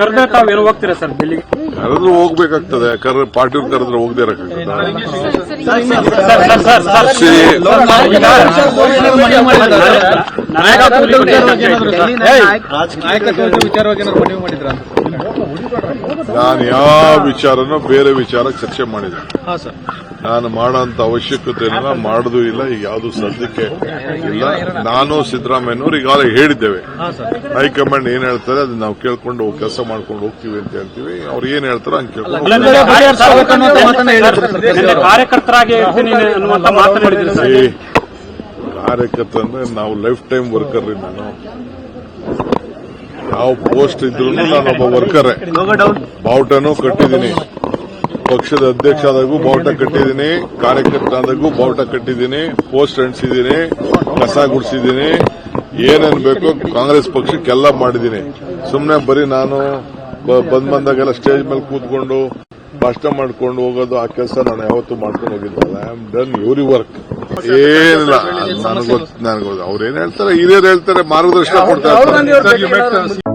ಕರೆದ್ರೆ ತಾವ್ ಏನು ಹೋಗ್ತೀರಾ ಸರ್ ಡೆಲ್ಲಿಗೆ ಕರೆದ್ರು ಹೋಗ್ಬೇಕಾಗ್ತದೆ. ಯಾಕಂದ್ರೆ ಪಾರ್ಟಿ ಕರೆದ್ರೆ ಹೋಗದೆ ನಾನು ಯಾವ ವಿಚಾರನೂ ಬೇರೆ ವಿಚಾರ ಚರ್ಚೆ ಮಾಡಿದೆ ನಾನು ಮಾಡೋಂತ ಅವಶ್ಯಕತೆ ಇಲ್ಲ ಮಾಡುದು ಇಲ್ಲ, ಈಗ ಯಾವುದು ಸದ್ಯಕ್ಕೆ ಇಲ್ಲ. ನಾನು ಸಿದ್ದರಾಮಯ್ಯನವ್ರು ಈಗಾಗಲೇ ಹೇಳಿದ್ದೇವೆ. ಹೈಕಮಾಂಡ್ ಏನ್ ಹೇಳ್ತಾರೆ ಅದನ್ನ ನಾವು ಕೇಳ್ಕೊಂಡು ಕೆಲಸ ಮಾಡ್ಕೊಂಡು ಹೋಗ್ತೀವಿ ಅಂತ ಹೇಳ್ತೀವಿ. ಅವ್ರು ಏನ್ ಹೇಳ್ತಾರೋ ಹಂಗೆ ಕೇಳ್ಕೊಂಡು ಕಾರ್ಯಕರ್ತರಾಗಿ ಕಾರ್ಯಕರ್ತ ಅಂದ್ರೆ ನಾವು ಲೈಫ್ ಟೈಮ್ ವರ್ಕರ್ ರೀ ನಾನು. ಯಾವ ಪೋಸ್ಟ್ ಇದ್ರು ಒಬ್ಬ ವರ್ಕರ್. ಬಾವುಟನೂ ಕಟ್ಟಿದೀನಿ ಪಕ್ಷದ ಅಧ್ಯಕ್ಷ ಆದಾಗೂ ಬಾವುಟ ಕಟ್ಟಿದ್ದೀನಿ ಕಾರ್ಯಕರ್ತ ಆದಾಗೂ ಬಾವುಟ ಕಟ್ಟಿದೀನಿ ಪೋಸ್ಟ್ ಅಂಟಿಸಿದ್ದೀನಿ ಕಸ ಗುಡಿಸಿದ್ದೀನಿ. ಏನೇನ್ ಬೇಕೋ ಕಾಂಗ್ರೆಸ್ ಪಕ್ಷಕ್ಕೆಲ್ಲ ಮಾಡಿದ್ದೀನಿ. ಸುಮ್ಮನೆ ಬರೀ ನಾನು ಬ- ಬಂದ್ ಬಂದಾಗೆಲ್ಲ ಸ್ಟೇಜ್ ಮೇಲೆ ಕೂತ್ಕೊಂಡು ಭಾಷಣ ಮಾಡ್ಕೊಂಡು ಹೋಗೋದು ಆ ಕೆಲಸ ನಾನು ಯಾವತ್ತು ಮಾಡ್ಕೊಂಡು ಹೋಗಿದ್ದಲ್ಲ I am done your work ಏನಿಲ್ಲ. ನನಗೆ ನನಗೆ ಅವ್ರೇನ್ ಹೇಳ್ತಾರೆ ಹಿರಿಯರು ಹೇಳ್ತಾರೆ ಮಾರ್ಗದರ್ಶನ ಕೊಡ್ತಾರೆ